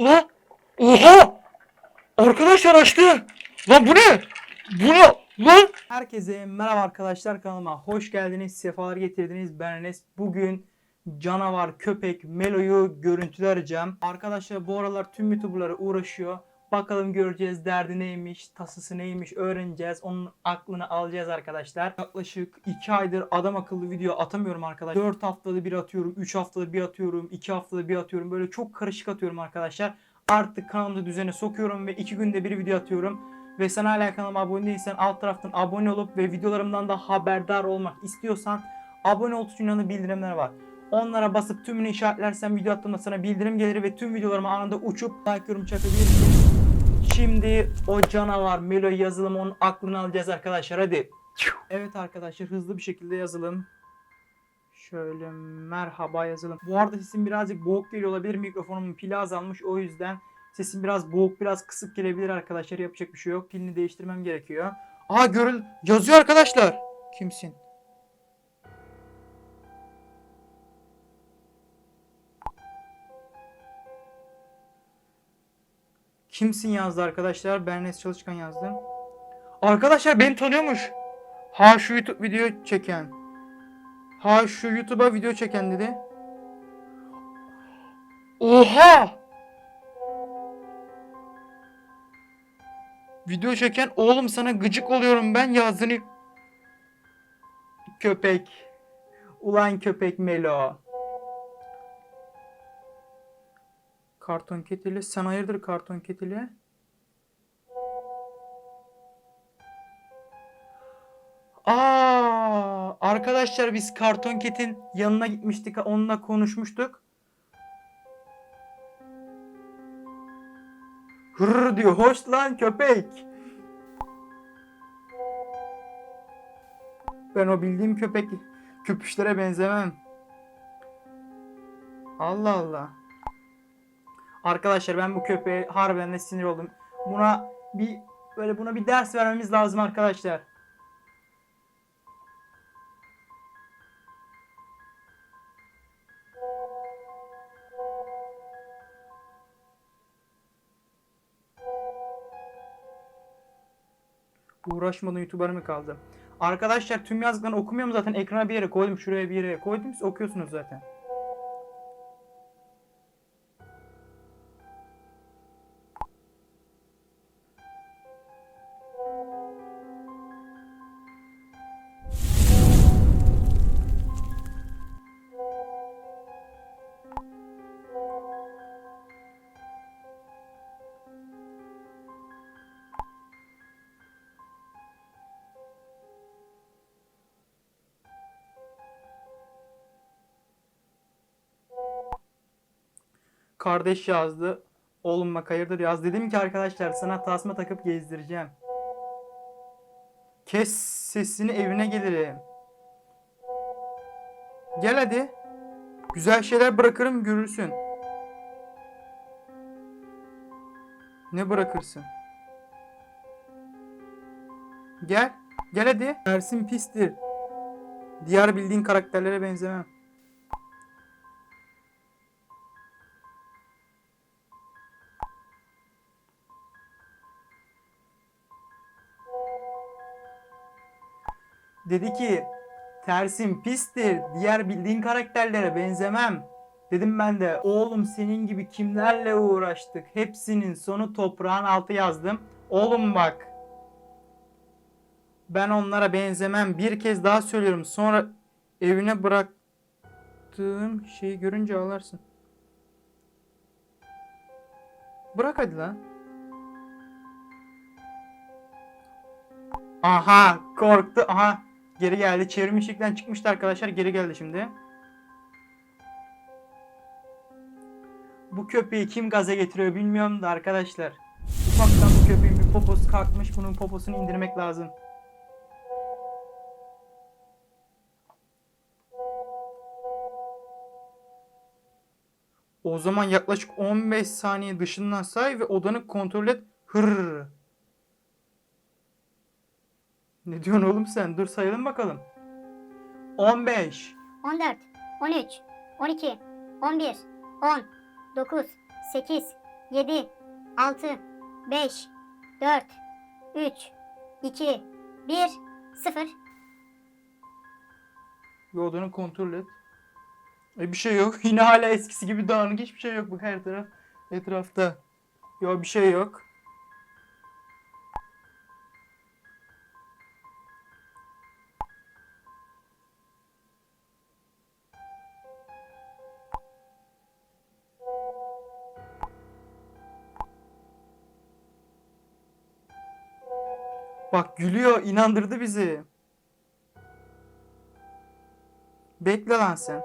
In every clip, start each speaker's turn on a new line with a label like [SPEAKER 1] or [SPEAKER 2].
[SPEAKER 1] Lan! Oha! Arkadaşlar açtı. Lan bu ne? Bu ne? Lan!
[SPEAKER 2] Herkese merhaba arkadaşlar kanalıma hoş geldiniz, sefalar getirdiniz. Ben Enes. Bugün canavar köpek Melo'yu görüntüler. Arkadaşlar bu aralar tüm YouTuber'lara uğraşıyor. Bakalım göreceğiz derdi neymiş, tasısı neymiş öğreneceğiz. Onun aklını alacağız arkadaşlar. Yaklaşık 2 aydır adam akıllı video atamıyorum arkadaşlar. 4 haftada bir atıyorum, 3 haftada bir atıyorum, 2 haftada bir atıyorum. Böyle çok karışık atıyorum arkadaşlar. Artık kanalımda düzene sokuyorum ve 2 günde bir video atıyorum. Ve sen hala kanalıma abone değilsen alt taraftan abone olup ve videolarımdan da haberdar olmak istiyorsan abone ol yanında bildirimler var. Onlara basıp tümünü işaretlersen video attığımda sana bildirim gelir ve tüm videolarıma anında uçup like yorum çakabilirsin. Şimdi o canavar Melo yazılımı onun aklını alacağız arkadaşlar hadi. Evet arkadaşlar hızlı bir şekilde yazılım. Şöyle merhaba yazalım. Bu arada sesim birazcık boğuk geliyor olabilir. Mikrofonumun pili azalmış o yüzden sesim biraz boğuk biraz kısık gelebilir arkadaşlar. Yapacak bir şey yok. Pilini değiştirmem gerekiyor.
[SPEAKER 1] Aa görül yazıyor arkadaşlar.
[SPEAKER 2] Kimsin? Kimsin yazdı arkadaşlar. Bernes Çalışkan yazdı.
[SPEAKER 1] Arkadaşlar beni tanıyormuş. Ha şu YouTube video çeken. Ha şu YouTube'a video çeken dedi. Oha! Video çeken oğlum sana gıcık oluyorum ben yazdığını
[SPEAKER 2] Köpek. Ulan köpek Melo. Karton ketili. Sen hayırdır karton ketili?
[SPEAKER 1] Aa, arkadaşlar biz Karton Cat'in yanına gitmiştik. Onunla konuşmuştuk.
[SPEAKER 2] Hırr diyor. Hoş lan köpek. Ben o bildiğim köpek köpüşlere benzemem. Allah Allah. Arkadaşlar ben bu köpeğe harbiden de sinir oldum. Buna bir böyle buna bir ders vermemiz lazım arkadaşlar. Uğraşmadan YouTuber mı kaldı? Arkadaşlar tüm yazdıklarını okumuyorum zaten. Ekrana bir yere koydum. Şuraya bir yere koydum. Siz okuyorsunuz zaten. Kardeş yazdı. Oğlum bak hayırdır yaz. Dedim ki arkadaşlar sana tasma takıp gezdireceğim. Kes sesini evine gelirim. Gel hadi. Güzel şeyler bırakırım görürsün. Ne bırakırsın? Gel. Gel hadi. Ersin pistir. Diğer bildiğin karakterlere benzemem. Dedi ki tersim pistir. Diğer bildiğin karakterlere benzemem. Dedim ben de oğlum senin gibi kimlerle uğraştık. Hepsinin sonu toprağın altı yazdım. Oğlum bak. Ben onlara benzemem. Bir kez daha söylüyorum. Sonra evine bıraktığım şeyi görünce ağlarsın. Bırak hadi lan. Aha korktu. Aha geri geldi. Çevirmişlikten çıkmıştı arkadaşlar. Geri geldi şimdi. Bu köpeği kim gaza getiriyor bilmiyorum da arkadaşlar. Ufaktan bu köpeğin bir poposu kalkmış. Bunun poposunu indirmek lazım. O zaman yaklaşık 15 saniye dışından say ve odanı kontrol et. Hırr. Ne diyorsun oğlum sen? Dur sayalım bakalım. 15
[SPEAKER 3] 14, 13, 12, 11, 10, 9, 8, 7, 6, 5, 4, 3, 2, 1, 0.
[SPEAKER 2] Yolunu kontrol et. E bir şey yok. Yine hala eskisi gibi dağınık hiçbir şey yok. Bak her taraf etrafta. Yok bir şey yok. Bak gülüyor, inandırdı bizi. Bekle lan sen.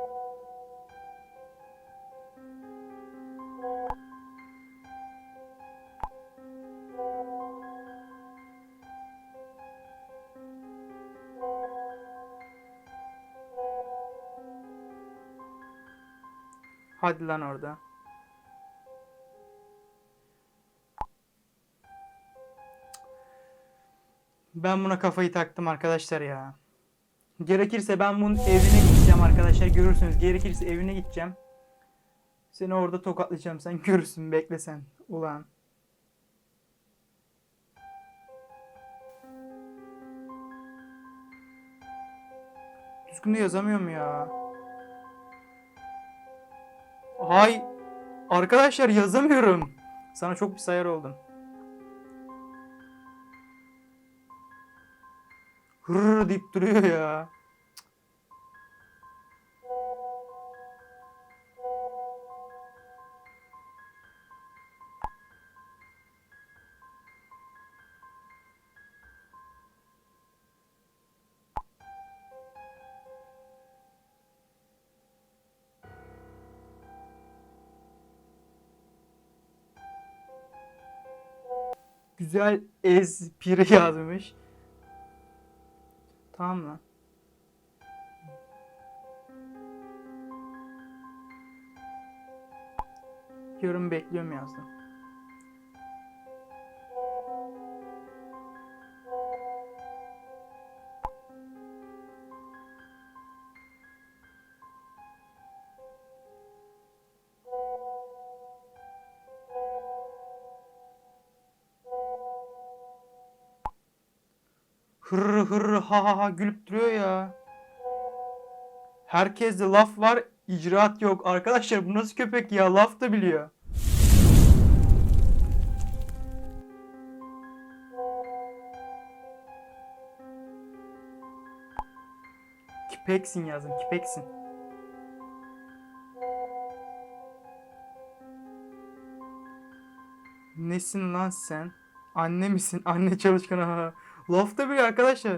[SPEAKER 2] Hadi lan orada. Ben buna kafayı taktım arkadaşlar ya. Gerekirse ben bunun evine gideceğim arkadaşlar. Görürsünüz. Gerekirse evine gideceğim. Seni orada tokatlayacağım. Sen görürsün. Bekle sen. Ulan. Düzgün de yazamıyorum ya. Hay. Arkadaşlar yazamıyorum. Sana çok bir sayar oldum. Hırr deyip duruyor ya. Güzel espri yazmış. Tamam mı? Yorum bekliyorum yazdım. Hırr hırr ha ha ha gülüp duruyor ya. Herkeste laf var, icraat yok. Arkadaşlar bu nasıl köpek ya? Laf da biliyor. Kipeksin yazdım, kipeksin. Nesin lan sen? Anne misin? Anne çalışkanı ha. Laf da biliyor arkadaşlar.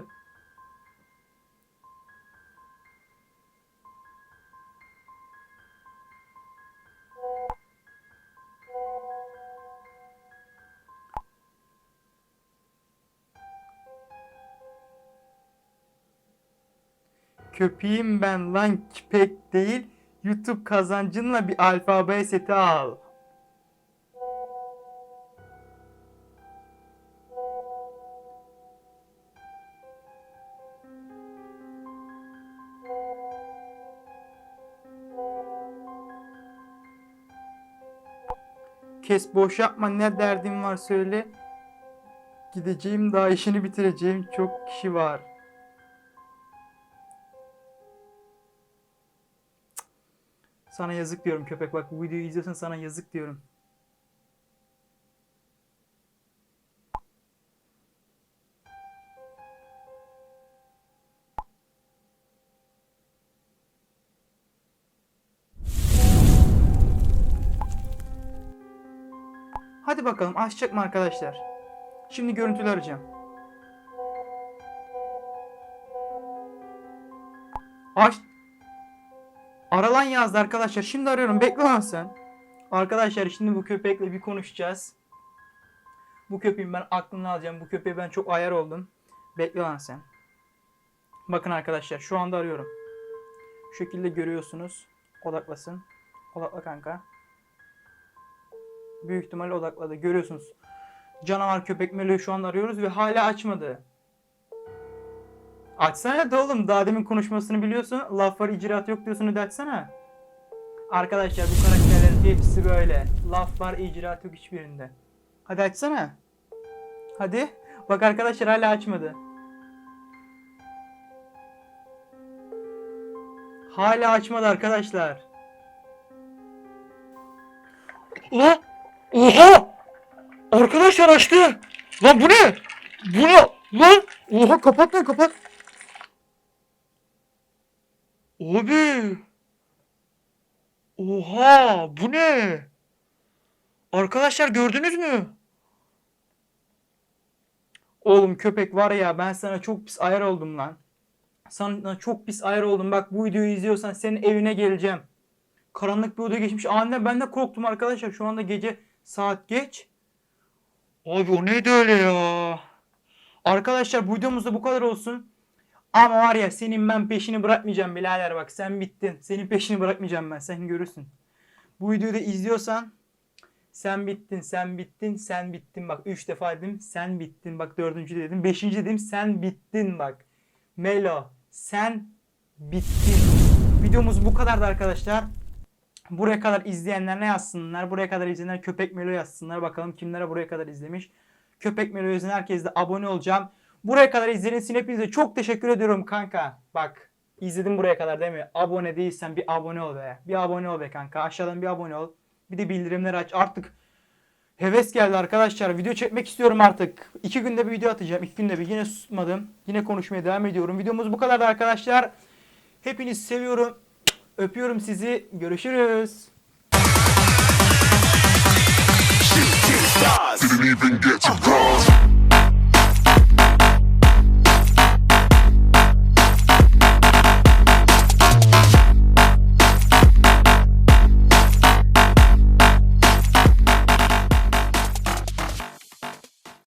[SPEAKER 2] Köpeğim ben lan kipek değil. YouTube kazancınla bir alfabe seti al. Kes boş yapma ne derdin var söyle. Gideceğim daha işini bitireceğim çok kişi var. Sana yazık diyorum köpek bak bu videoyu izliyorsan sana yazık diyorum. Hadi bakalım açacak mı arkadaşlar? Şimdi görüntülü arayacağım. Aç. Aralan yazdı arkadaşlar. Şimdi arıyorum. Bekle lan sen. Arkadaşlar şimdi bu köpekle bir konuşacağız. Bu köpeğin ben aklını alacağım. Bu köpeğe ben çok ayar oldum. Bekle lan sen. Bakın arkadaşlar şu anda arıyorum. Şu şekilde görüyorsunuz. Odaklasın. Odakla kanka. Büyük ihtimalle odakladı. Görüyorsunuz. Canavar köpek Melo'yu şu an arıyoruz ve hala açmadı. Açsana da oğlum. Daha demin konuşmasını biliyorsun. Laf var icraat yok diyorsun hadi açsana. Arkadaşlar bu karakterlerin Hepsi böyle. Laf var, icraat yok hiçbirinde. Hadi açsana. Hadi. Bak arkadaşlar hala açmadı. Hala açmadı arkadaşlar.
[SPEAKER 4] Lan! Oha! Arkadaşlar açtı. Lan bu ne? Bu ne? Lan! Oha kapat lan kapat. Abi. Oha bu ne? Arkadaşlar gördünüz mü?
[SPEAKER 2] Oğlum köpek var ya ben sana çok pis ayar oldum lan. Sana çok pis ayar oldum. Bak bu videoyu izliyorsan senin evine geleceğim. Karanlık bir oda geçmiş. Anne ben de korktum arkadaşlar. Şu anda gece saat geç.
[SPEAKER 4] Abi o neydi öyle ya?
[SPEAKER 2] Arkadaşlar bu videomuzda bu kadar olsun. Ama var ya senin ben peşini bırakmayacağım birader bak sen bittin. Senin peşini bırakmayacağım ben sen görürsün. Bu videoyu da izliyorsan sen bittin, sen bittin, sen bittin. Bak 3 defa dedim sen bittin. Bak dördüncü dedim. Beşinci dedim sen bittin bak. Melo sen bittin. Videomuz bu kadardı arkadaşlar. Buraya kadar izleyenler ne yazsınlar? Buraya kadar izleyenler köpek Melo yazsınlar. Bakalım kimlere buraya kadar izlemiş. Köpek Melo yazan herkese de abone olacağım. Buraya kadar izlediğiniz için hepinize çok teşekkür ediyorum kanka. Bak izledim buraya kadar değil mi? Abone değilsen bir abone ol be. Bir abone ol be kanka. Aşağıdan bir abone ol. Bir de bildirimleri aç. Artık heves geldi arkadaşlar. Video çekmek istiyorum artık. İki günde bir video atacağım. İki günde bir. Yine susmadım. Yine konuşmaya devam ediyorum. Videomuz bu kadardı arkadaşlar. Hepinizi seviyorum. Öpüyorum sizi. Görüşürüz.
[SPEAKER 5] Didn't even get to cross.